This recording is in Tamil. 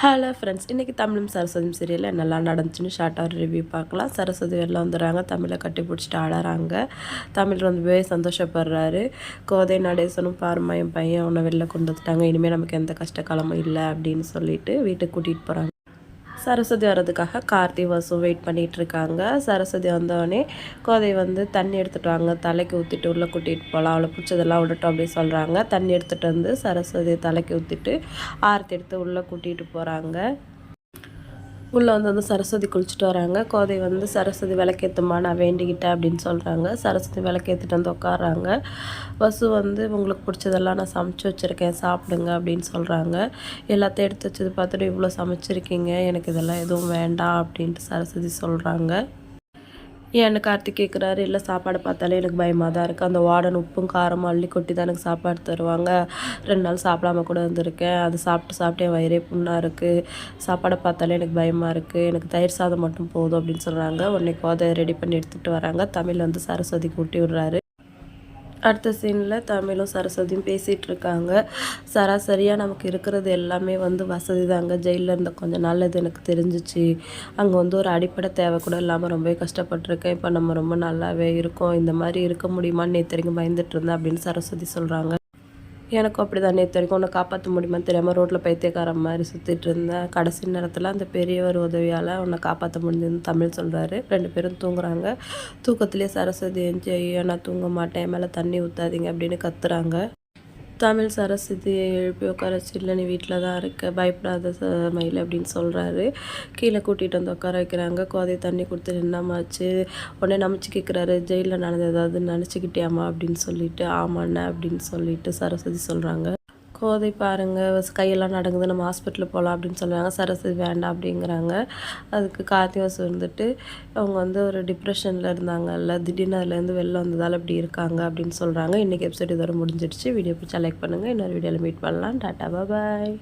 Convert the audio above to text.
ஹலோ ஃப்ரெண்ட்ஸ் இன்றைக்கி தமிழும் சரஸ்வதியும் சீரியலில் நல்லா நடந்துச்சுன்னு ஷார்ட்டாக ஒரு ரிவ்யூ பார்க்கலாம். சரஸ்வதி வெளில வந்துடுறாங்க தமிழை கட்டி பிடிச்சிட்டு ஆடுறாங்க. தமிழ் ரொம்பவே சந்தோஷப்படுறாரு. கோதை நடேசனும் பாருமா என் பையன் உன்னை வெளில கொண்டு வந்துட்டாங்க. இனிமேல் நமக்கு எந்த கஷ்ட காலமும் இல்லை அப்படின்னு சொல்லிட்டு வீட்டுக்கு கூட்டிகிட்டு போகிறாங்க சரஸ்வதி வர்றதுக்காக கார்த்தி வசும் வெயிட் பண்ணிகிட்ருக்காங்க சரஸ்வதி வந்தோடனே கோதை வந்து தண்ணி எடுத்துகிட்டு வாங்க தலைக்கு ஊற்றிட்டு உள்ளே கூட்டிகிட்டு போகலாம் அவளை பிடிச்சதெல்லாம் விடட்டும் அப்படின்னு சொல்கிறாங்க தண்ணி எடுத்துகிட்டு வந்து சரஸ்வதி தலைக்கு ஊற்றிட்டு ஆரத்தி எடுத்து உள்ளே கூட்டிகிட்டு போகிறாங்க உள்ளே வந்து வந்து சரஸ்வதி குளிச்சுட்டு வராங்க. கோதை வந்து சரஸ்வதி விளக்கேற்றுமா நான் வேண்டிக்கிட்டேன் அப்படின்னு சொல்கிறாங்க சரஸ்வதி விளக்கேற்றுட்டு வந்து உட்காடுறாங்க வசு வந்து உங்களுக்கு பிடிச்சதெல்லாம் நான் சமைச்சு வச்சுருக்கேன் சாப்பிடுங்க அப்படின்னு சொல்கிறாங்க எல்லாத்தையும் எடுத்து வச்சது பார்த்துட்டு இவ்வளோ சமைச்சிருக்கீங்க எனக்கு இதெல்லாம் எதுவும் வேண்டாம் அப்படின்ட்டு சரஸ்வதி சொல்கிறாங்க ஏன்னு கார்த்திக் கேட்குறாரு இல்லை சாப்பாடு பார்த்தாலே எனக்கு பயமாக தான் இருக்குது அந்த வார்டன் உப்பும் காரமும் அள்ளி கொட்டி தான் எனக்கு சாப்பாடு தருவாங்க. ரெண்டு நாள் சாப்பிடாம கூட இருந்திருக்கேன். அது சாப்பிட்டு சாப்பிட்டு என் வயிறே புண்ணாக இருக்குது சாப்பாடை பார்த்தாலே எனக்கு பயமாக இருக்குது எனக்கு தயிர் சாதம் மட்டும் போதும் அப்படின்னு சொல்கிறாங்க உடனே கோதை ரெடி பண்ணி எடுத்துகிட்டு வராங்க. தமிழ் வந்து சரஸ்வதி கூட்டி விடுறாரு. அடுத்த சீனில் தமிழும் சரஸ்வதியும் பேசிகிட்டு இருக்காங்க. சராசரியாக நமக்கு இருக்கிறது எல்லாமே வந்து வசதி தாங்க ஜெயிலில் இருந்த கொஞ்சம் நல்லது எனக்கு தெரிஞ்சிச்சு. அங்கே வந்து ஒரு அடிப்படை தேவை கூட இல்லாமல் ரொம்பவே கஷ்டப்பட்டிருக்கேன். இப்போ நம்ம ரொம்ப நல்லாவே இருக்கோம். இந்த மாதிரி இருக்க முடியுமான்னு நேற்று வரைக்கும் பயந்துட்டு இருந்தேன் அப்படின்னு சரஸ்வதி சொல்கிறாங்க எனக்கும் அப்படி தான் நேற்று வரைக்கும். உன்னை காப்பாற்ற முடியுமா தெரியாமல் ரோட்டில் பைத்தியக்கார மாதிரி சுற்றிட்டு இருந்தேன் கடைசி நேரத்தில் அந்த பெரியவர் உதவியால் உன்னை காப்பாற்ற முடிஞ்சதுன்னு தமிழ் சொல்கிறாரு ரெண்டு பேரும் தூங்குறாங்க. தூக்கத்துலேயே சரஸ்வதி எஞ்சி நான் தூங்க மாட்டேன். மேலே தண்ணி ஊற்றாதீங்க அப்படின்னு கத்துறாங்க. தமிழ் சரஸ்வதி எழுப்பி உட்கார இல்லை நீ வீட்டில் தான் இருக்க. பயப்படாத மயில் அப்படின்னு சொல்கிறாரு கீழே கூட்டிகிட்டு வந்து உட்கார வைக்கிறாங்க. கோதை தண்ணி கொடுத்து என்னமாச்சு உடனே நமைச்சு கேட்குறாரு ஜெயிலில் நடந்த ஏதாவது நினச்சிக்கிட்டியாமா அப்படின்னு சொல்லிட்டு ஆமாண்ணே அப்படின்னு சொல்லிட்டு சரஸ்வதி சொல்கிறாங்க கோதை பாருங்கள் கையெல்லாம் நடங்குது நம்ம ஹாஸ்பிட்டலில் போகலாம் அப்படின்னு சொல்லுவாங்க. சரஸ்வதி வேண்டாம் அப்படிங்கிறாங்க. அதுக்கு கார்த்திவாசு வந்துட்டு அவங்க வந்து ஒரு டிப்ரெஷனில் இருந்தாங்கல்ல திடீர்னு அதுலேருந்து வெளில வந்ததால் இப்படி இருக்காங்க அப்படின்னு சொல்கிறாங்க இன்றைக்கி எபிசோட் இதோட முடிஞ்சிடுச்சு. வீடியோ பிடிச்சா லைக் பண்ணுங்கள் இன்னொரு வீடியோவில் மீட் பண்ணலாம். டாட்டா பாய்